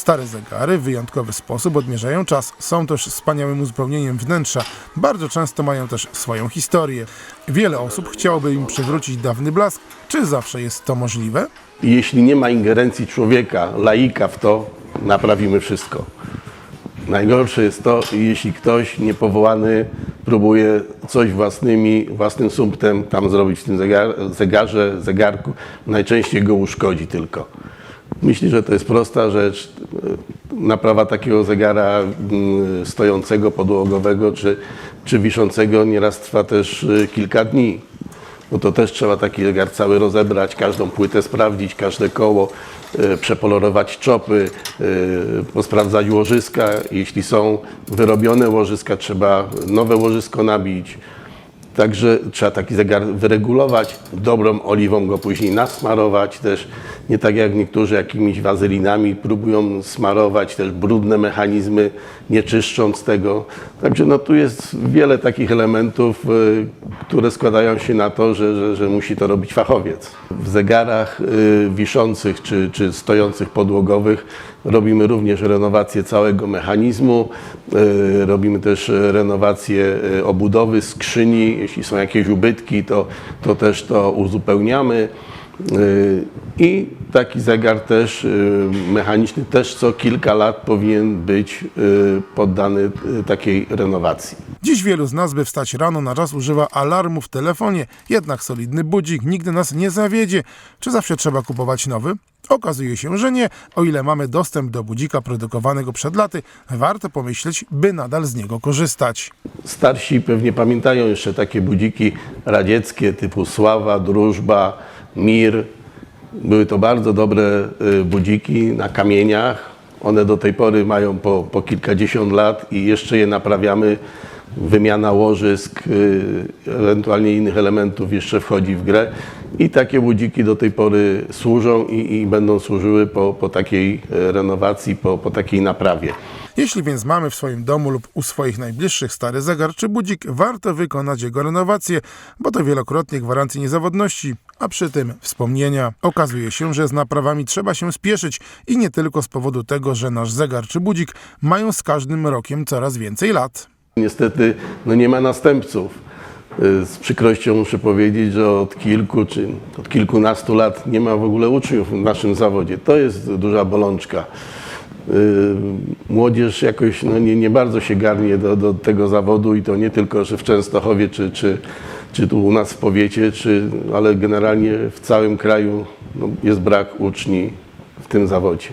Stare zegary w wyjątkowy sposób odmierzają czas. Są też wspaniałym uzupełnieniem wnętrza. Bardzo często mają też swoją historię. Wiele osób chciałoby im przywrócić dawny blask. Czy zawsze jest to możliwe? Jeśli nie ma ingerencji człowieka, laika w to, naprawimy wszystko. Najgorsze jest to, jeśli ktoś niepowołany próbuje coś własnymi, własnym sumptem tam zrobić w tym zegar, zegarze, zegarku, najczęściej go uszkodzi tylko. Myślę, że to jest prosta rzecz. Naprawa takiego zegara mm, stojącego, podłogowego czy, czy wiszącego nieraz trwa też y, kilka dni no to też trzeba taki zegar cały rozebrać, każdą płytę sprawdzić, każde koło, e, przepolerować czopy, e, posprawdzać łożyska. Jeśli są wyrobione łożyska, trzeba nowe łożysko nabić. Także trzeba taki zegar wyregulować, dobrą oliwą go później nasmarować też. Nie tak jak niektórzy jakimiś wazelinami próbują smarować też brudne mechanizmy, nie czyszcząc tego. Także no tu jest wiele takich elementów, y, które składają się na to, że, że, że musi to robić fachowiec. W zegarach y, wiszących czy, czy stojących podłogowych robimy również renowację całego mechanizmu, y, robimy też renowację y, obudowy, skrzyni, jeśli są jakieś ubytki, to, to też to uzupełniamy. I taki zegar też mechaniczny też co kilka lat powinien być poddany takiej renowacji. Dziś wielu z nas, by wstać rano na czas, używa alarmu w telefonie, jednak solidny budzik nigdy nas nie zawiedzie. Czy zawsze trzeba kupować nowy? Okazuje się, że nie. O ile mamy dostęp do budzika produkowanego przed laty, warto pomyśleć, by nadal z niego korzystać. Starsi pewnie pamiętają jeszcze takie budziki radzieckie typu Sława, Drużba, Mir. Były to bardzo dobre y, budziki na kamieniach. One do tej pory mają po, po kilkadziesiąt lat i jeszcze je naprawiamy. Wymiana łożysk, y, ewentualnie innych elementów jeszcze wchodzi w grę. I takie budziki do tej pory służą i, i będą służyły po, po takiej e, renowacji, po, po takiej naprawie. Jeśli więc mamy w swoim domu lub u swoich najbliższych stary zegar czy budzik, warto wykonać jego renowację, bo to wielokrotnie gwarancja niezawodności, a przy tym wspomnienia. Okazuje się, że z naprawami trzeba się spieszyć i nie tylko z powodu tego, że nasz zegar czy budzik mają z każdym rokiem coraz więcej lat. Niestety no nie ma następców. Y, Z przykrością muszę powiedzieć, że od kilku czy od kilkunastu lat nie ma w ogóle uczniów w naszym zawodzie. To jest duża bolączka. Y, Młodzież jakoś no nie, nie bardzo się garnie do, do tego zawodu i to nie tylko, że w Częstochowie czy, czy, czy tu u nas w powiecie, czy, ale generalnie w całym kraju no, jest brak uczni w tym zawodzie.